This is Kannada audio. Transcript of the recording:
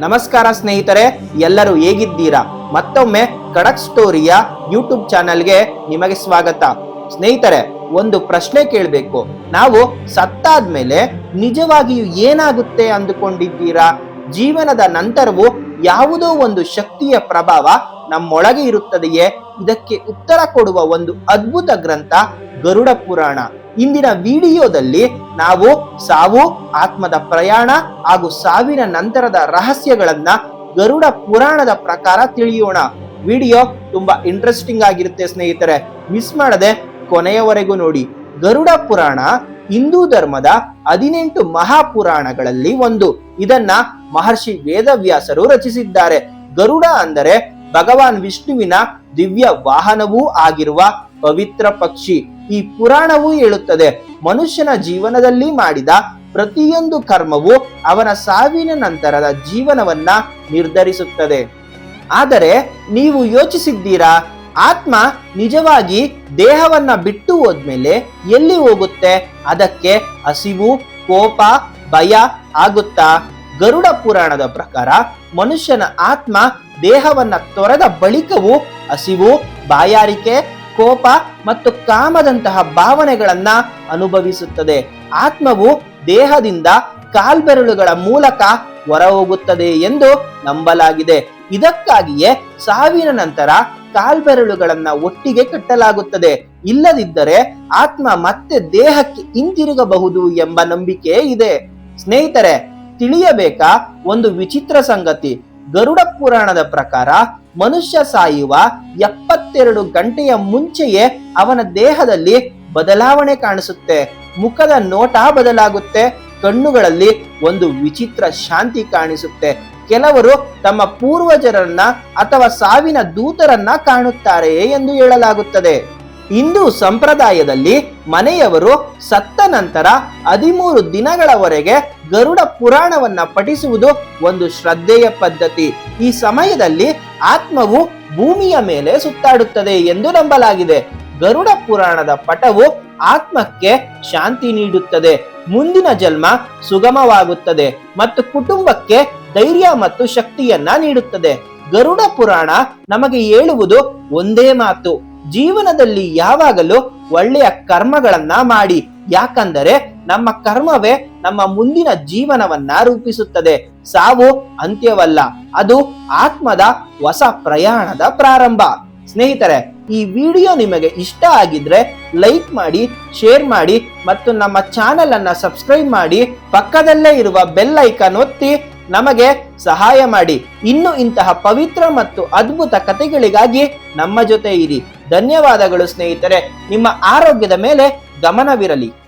ನಮಸ್ಕಾರ ಸ್ನೇಹಿತರೆ, ಎಲ್ಲರೂ ಹೇಗಿದ್ದೀರಾ? ಮತ್ತೊಮ್ಮೆ ಕಡಕ್ ಸ್ಟೋರಿಯ ಯೂಟ್ಯೂಬ್ ಚಾನೆಲ್ಗೆ ನಿಮಗೆ ಸ್ವಾಗತ. ಸ್ನೇಹಿತರೆ, ಒಂದು ಪ್ರಶ್ನೆ ಕೇಳಬೇಕು. ನಾವು ಸತ್ತಾದ್ಮೇಲೆ ನಿಜವಾಗಿಯೂ ಏನಾಗುತ್ತೆ ಅಂದುಕೊಂಡಿದ್ದೀರಾ? ಜೀವನದ ನಂತರವೂ ಯಾವುದೋ ಒಂದು ಶಕ್ತಿಯ ಪ್ರಭಾವ ನಮ್ಮೊಳಗೆ ಇರುತ್ತದೆಯೇ? ಇದಕ್ಕೆ ಉತ್ತರ ಕೊಡುವ ಒಂದು ಅದ್ಭುತ ಗ್ರಂಥ ಗರುಡ ಪುರಾಣ. ಇಂದಿನ ವಿಡಿಯೋದಲ್ಲಿ ನಾವು ಸಾವು, ಆತ್ಮದ ಪ್ರಯಾಣ ಹಾಗೂ ಸಾವಿನ ನಂತರದ ರಹಸ್ಯಗಳನ್ನ ಗರುಡ ಪುರಾಣದ ಪ್ರಕಾರ ತಿಳಿಯೋಣ. ವಿಡಿಯೋ ತುಂಬಾ ಇಂಟ್ರೆಸ್ಟಿಂಗ್ ಆಗಿರುತ್ತೆ ಸ್ನೇಹಿತರೆ. ಮಿಸ್ ಮಾಡದೆ ಕೊನೆಯವರೆಗೂ ನೋಡಿ. ಗರುಡ ಪುರಾಣ ಹಿಂದೂ ಧರ್ಮದ ಹದಿನೆಂಟು ಮಹಾಪುರಾಣಗಳಲ್ಲಿ ಒಂದು. ಇದನ್ನ ಮಹರ್ಷಿ ವೇದವ್ಯಾಸರು ರಚಿಸಿದ್ದಾರೆ. ಗರುಡ ಅಂದರೆ ಭಗವಾನ್ ವಿಷ್ಣುವಿನ ದಿವ್ಯ ವಾಹನವೂ ಆಗಿರುವ ಪವಿತ್ರ ಪಕ್ಷಿ. ಈ ಪುರಾಣವೂ ಹೇಳುತ್ತದೆ. ಮನುಷ್ಯನ ಜೀವನದಲ್ಲಿ ಮಾಡಿದ ಪ್ರತಿಯೊಂದು ಕರ್ಮವು ಅವನ ಸಾವಿನ ನಂತರದ ಜೀವನವನ್ನ ನಿರ್ಧರಿಸುತ್ತದೆ. ಆದರೆ ನೀವು ಯೋಚಿಸಿದ್ದೀರಾ? ಆತ್ಮ ನಿಜವಾಗಿ ದೇಹವನ್ನ ಬಿಟ್ಟು ಹೋದ್ಮೇಲೆ ಎಲ್ಲಿ ಹೋಗುತ್ತೆ? ಅದಕ್ಕೆ ಹಸಿವು, ಕೋಪ, ಭಯ ಆಗುತ್ತಾ? ಗರುಡ ಪುರಾಣದ ಪ್ರಕಾರ ಮನುಷ್ಯನ ಆತ್ಮ ದೇಹವನ್ನ ತೊರೆದ ಬಳಿಕವೂ ಹಸಿವು, ಬಾಯಾರಿಕೆ ಕೋಪ ಮತ್ತು ಕಾಮದಂತಹ ಭಾವನೆಗಳನ್ನ ಅನುಭವಿಸುತ್ತದೆ. ಆತ್ಮವು ದೇಹದಿಂದ ಕಾಲ್ಬೆರಳುಗಳ ಮೂಲಕ ಹೊರ ಹೋಗುತ್ತದೆ ಎಂದು ನಂಬಲಾಗಿದೆ. ಇದಕ್ಕಾಗಿಯೇ ಸಾವಿನ ನಂತರ ಕಾಲ್ಬೆರಳುಗಳನ್ನ ಒಟ್ಟಿಗೆ ಕಟ್ಟಲಾಗುತ್ತದೆ. ಇಲ್ಲದಿದ್ದರೆ ಆತ್ಮ ಮತ್ತೆ ದೇಹಕ್ಕೆ ಹಿಂತಿರುಗಬಹುದು ಎಂಬ ನಂಬಿಕೆ ಇದೆ. ಸ್ನೇಹಿತರೆ, ತಿಳಿಯಬೇಕಾ ಒಂದು ವಿಚಿತ್ರ ಸಂಗತಿ. ಗರುಡ ಪುರಾಣದ ಪ್ರಕಾರ ಮನುಷ್ಯ ಸಾಯುವ ಎಪ್ಪತ್ತೆರಡು ಗಂಟೆಯ ಮುಂಚೆಯೇ ಅವನ ದೇಹದಲ್ಲಿ ಬದಲಾವಣೆ ಕಾಣಿಸುತ್ತೆ. ಮುಖದ ನೋಟ ಬದಲಾಗುತ್ತೆ. ಕಣ್ಣುಗಳಲ್ಲಿ ಒಂದು ವಿಚಿತ್ರ ಶಾಂತಿ ಕಾಣಿಸುತ್ತೆ. ಕೆಲವರು ತಮ್ಮ ಪೂರ್ವಜರನ್ನ ಅಥವಾ ಸಾವಿನ ದೂತರನ್ನ ಕಾಣುತ್ತಾರೆಯೇ ಎಂದು ಹೇಳಲಾಗುತ್ತದೆ. ಹಿಂದೂ ಸಂಪ್ರದಾಯದಲ್ಲಿ ಮನೆಯವರು ಸತ್ತ ನಂತರ ಹದಿಮೂರು ದಿನಗಳವರೆಗೆ ಗರುಡ ಪುರಾಣವನ್ನ ಪಠಿಸುವುದು ಒಂದು ಶ್ರದ್ಧೆಯ ಪದ್ಧತಿ. ಈ ಸಮಯದಲ್ಲಿ ಆತ್ಮವು ಭೂಮಿಯ ಮೇಲೆ ಸುತ್ತಾಡುತ್ತದೆ ಎಂದು ನಂಬಲಾಗಿದೆ. ಗರುಡ ಪುರಾಣದ ಪಟವು ಆತ್ಮಕ್ಕೆ ಶಾಂತಿ ನೀಡುತ್ತದೆ. ಮುಂದಿನ ಜನ್ಮ ಸುಗಮವಾಗುತ್ತದೆ ಮತ್ತು ಕುಟುಂಬಕ್ಕೆ ಧೈರ್ಯ ಮತ್ತು ಶಕ್ತಿಯನ್ನ ನೀಡುತ್ತದೆ. ಗರುಡ ಪುರಾಣ ನಮಗೆ ಹೇಳುವುದು ಒಂದೇ ಮಾತು. ಜೀವನದಲ್ಲಿ ಯಾವಾಗಲೂ ಒಳ್ಳೆಯ ಕರ್ಮಗಳನ್ನ ಮಾಡಿ. ಯಾಕಂದರೆ ನಮ್ಮ ಕರ್ಮವೇ ನಮ್ಮ ಮುಂದಿನ ಜೀವನವನ್ನ ರೂಪಿಸುತ್ತದೆ. ಸಾವು ಅಂತ್ಯವಲ್ಲ, ಅದು ಆತ್ಮದ ಹೊಸ ಪ್ರಯಾಣದ ಪ್ರಾರಂಭ. ಸ್ನೇಹಿತರೆ, ಈ ವಿಡಿಯೋ ನಿಮಗೆ ಇಷ್ಟ ಆಗಿದ್ರೆ ಲೈಕ್ ಮಾಡಿ, ಶೇರ್ ಮಾಡಿ ಮತ್ತು ನಮ್ಮ ಚಾನೆಲ್ ಅನ್ನ ಸಬ್ಸ್ಕ್ರೈಬ್ ಮಾಡಿ, ಪಕ್ಕದಲ್ಲೇ ಇರುವ ಬೆಲ್ ಐಕಾನ್ ಒತ್ತಿ ನಮಗೆ ಸಹಾಯ ಮಾಡಿ. ಇನ್ನು ಇಂತಹ ಪವಿತ್ರ ಮತ್ತು ಅದ್ಭುತ ಕಥೆಗಳಿಗಾಗಿ ನಮ್ಮ ಜೊತೆ ಇರಿ. ಧನ್ಯವಾದಗಳು ಸ್ನೇಹಿತರೆ. ನಿಮ್ಮ ಆರೋಗ್ಯದ ಮೇಲೆ ಗಮನವಿರಲಿ.